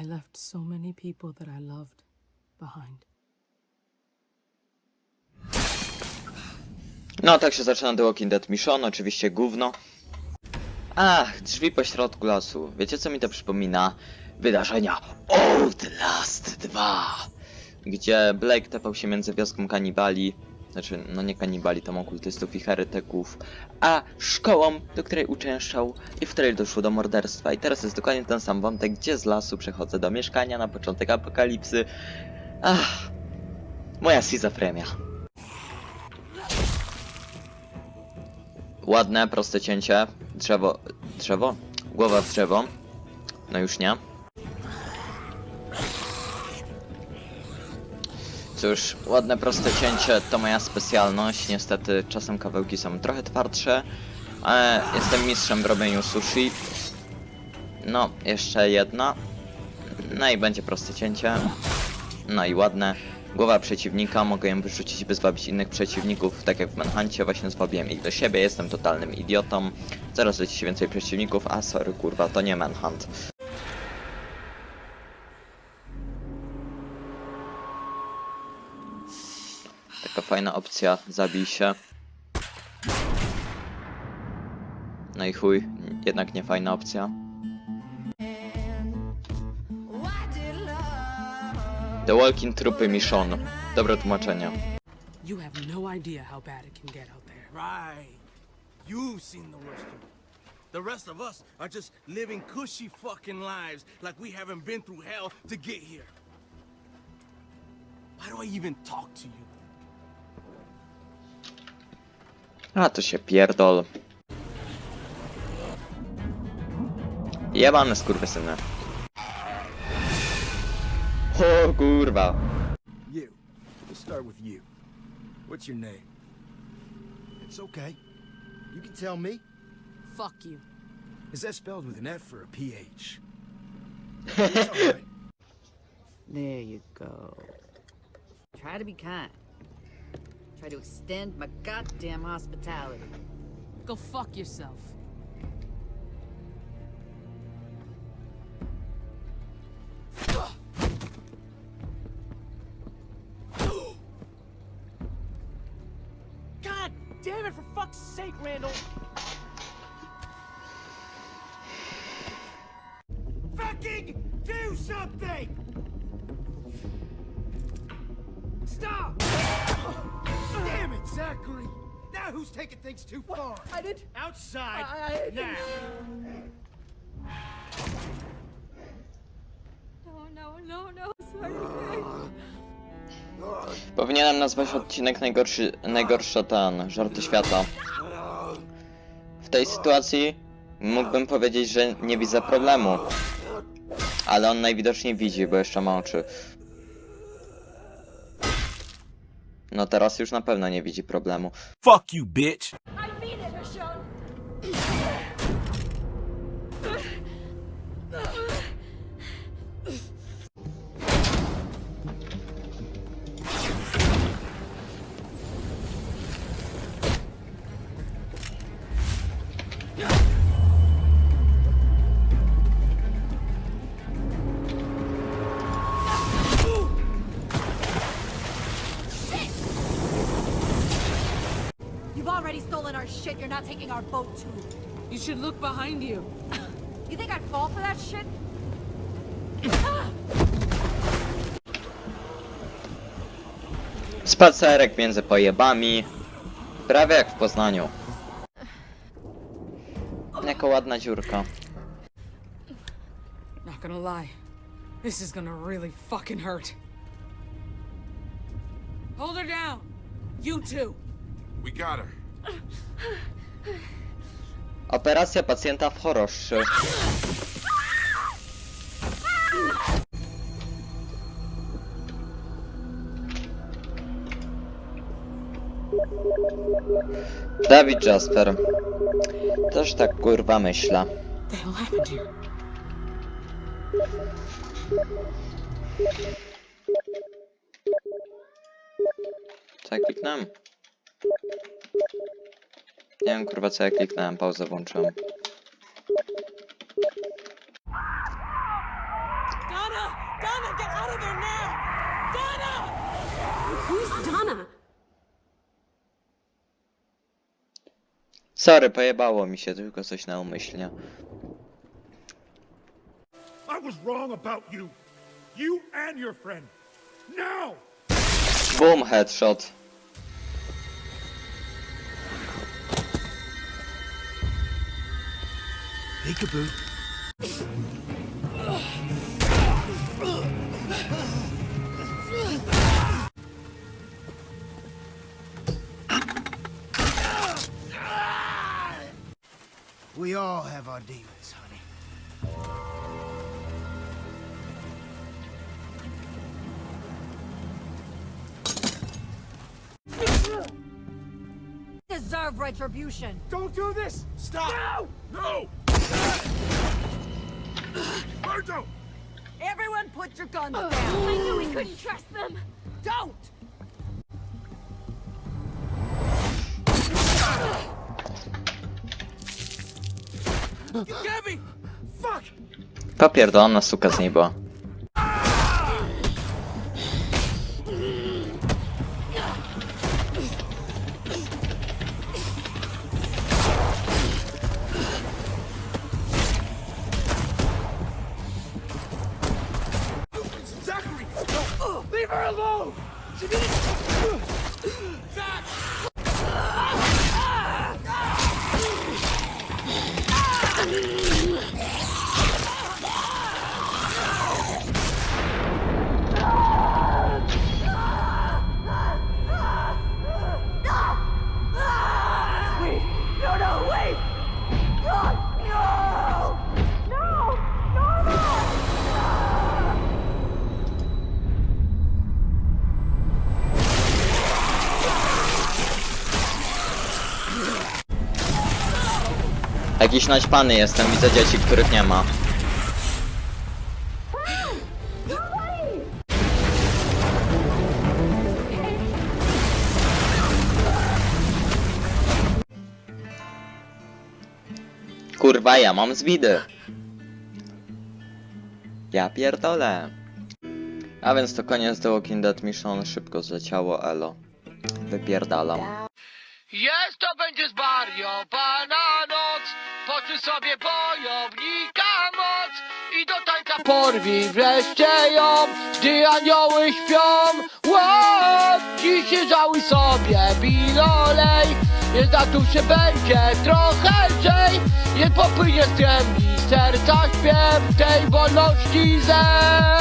I left so many people that I loved behind. No, tak się zaczyna The Walking Dead Mission, oczywiście gówno. Ach, drzwi po środku lasu. Wiecie co mi to przypomina? Wydarzenia Outlast 2, gdzie Blake tepał się między wioską kanibali, znaczy, no nie kanibali, tam okultystów i heretyków, a szkołą, do której uczęszczał i w której doszło do morderstwa. I teraz jest dokładnie ten sam wątek, gdzie z lasu przechodzę do mieszkania na początek apokalipsy. Ach, moja schizofrenia. Ładne, proste cięcie. Drzewo. Drzewo? Głowa w drzewo. No już nie. Cóż, ładne, proste cięcie to moja specjalność. Niestety czasem kawałki są trochę twardsze. Ale jestem mistrzem w robieniu sushi. No, jeszcze jedna. No i będzie proste cięcie. No i ładne. Głowa przeciwnika, mogę ją wyrzucić, by zwabić innych przeciwników, tak jak w Manhuncie, właśnie zwabiłem ich do siebie, jestem totalnym idiotą. Zaraz leci się więcej przeciwników, a sorry kurwa, to nie Manhunt. Taka fajna opcja, zabij się. No i chuj, jednak nie fajna opcja. The Walking Trupy Mission. Dobre tłumaczenie. You have no idea how bad it can get out there. Right. You've seen the worst of it. The rest of us are just living cushy fucking lives like we haven't been through hell to get here. Why do I even talk to you? A to się pierdol. Jebane skurwysyny. O kurwa. You. We'll start with you. What's your name? It's okay. You can tell me. Fuck you. Is that spelled with an F or a PH? It's all right. There you go. Try to be kind. Try to extend my goddamn hospitality. Go fuck yourself. God damn it, for fuck's sake, Randall! Fucking do something! Stop! Zachary! Now who's taking things too far? I did. Outside I- I- now! No, no, no, no, sorry. Powinienem nazwać odcinek najgorszy, najgorsza ten, żarty świata. W tej sytuacji mógłbym powiedzieć, że nie widzę problemu. Ale on najwidoczniej widzi, bo jeszcze ma oczy. No teraz już na pewno nie widzi problemu. Fuck you, bitch! Already stolen our shit. You're not taking our boat too. You should look behind you. You think I'd fall for that shit? Spacerek między pojebami. Prawie jak w Poznaniu. Jaka ładna dziurka. Not gonna lie. This is gonna really fucking hurt. Hold her down. You too. We got her. Operacja pacjenta w choroszczy. Dawid Jasper. Też tak kurwa? Co ja kliknąłem? Nie wiem kurwa co ja kliknąłem, pauzę włączyłem. Got Donna, get out of there now! Donna! Who's Donna? Sorry, pojebało mi się, tylko coś na umyślnie. I was wrong about you. You and your friend. Now! Boom, headshot. Peekaboo. We all have our demons, honey. Deserve retribution. Don't do this! Stop! No! No! Virgil! Everyone put your guns down. I knew we couldn't trust them. Don't! Gabby! Fuck! Popierdolona suka z niej alone! She didn't... Zach! Jakiś naćpany jestem, widzę dzieci, których nie ma. Kurwa, ja mam zwidy. Ja pierdolę. A więc to koniec The Walking Dead Mission, szybko zleciało elo. Wypierdalam. Jest to będzie zwariowana noc, poczuj sobie bojownika moc i do tańca porwij wreszcie ją, gdy anioły śpią. Wow, dziś żałuj sobie bilolej, jest na tu się będzie trochę lżej, jest popłynie z kremli serca śpiew tej wolności ze